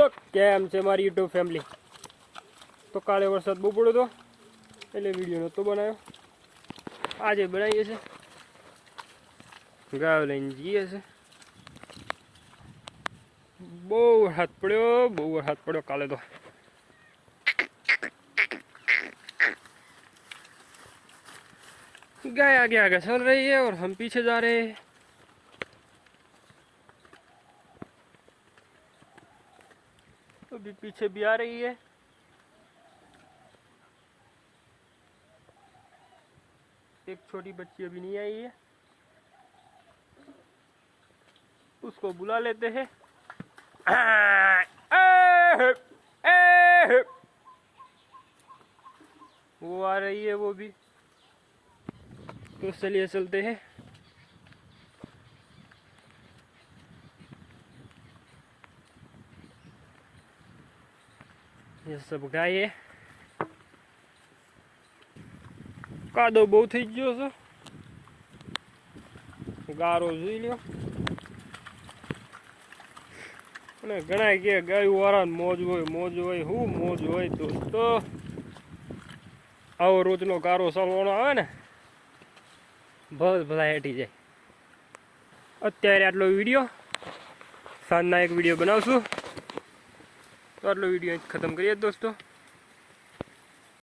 તો કેમ છે મારી યુટ્યુબ ફેમિલી તો કાલે વરસાદ બહુ પડ્યો હતો એટલે વિડીયો નહોતો બનાવ્યો આજે બનાવીએ છે ગાયો લઈને જઈએ છે બહુ વરસાદ પડ્યો બહુ વરસાદ પડ્યો કાલે તો गाय आगे आगे चल रही है और हम पीछे जा रहे हैं अभी पीछे भी आ रही है। एक छोटी बच्ची अभी नहीं आई है। उसको बुला लेते हैं। वो आ रही है वो भी। तो चलिए चलते हैं। Giờ sờ bực đây ấy. કાદો બહુ થઈ ગયો છે. ગારો જોઈ લ્યો. અને ઘણા કે ગાયું વાળાને મોજ હોય મોજ હોય, હું મોજ હોય દોસ્તો. આવો રોજનો ગારો સલવાનો આવે ને બસ ભલા હેઠી જાય. અત્યારે આટલો વીડિયો. સાંજના એક વીડિયો બનાવશું. તો આટલો વીડિયો ખતમ કરીએ દોસ્તો.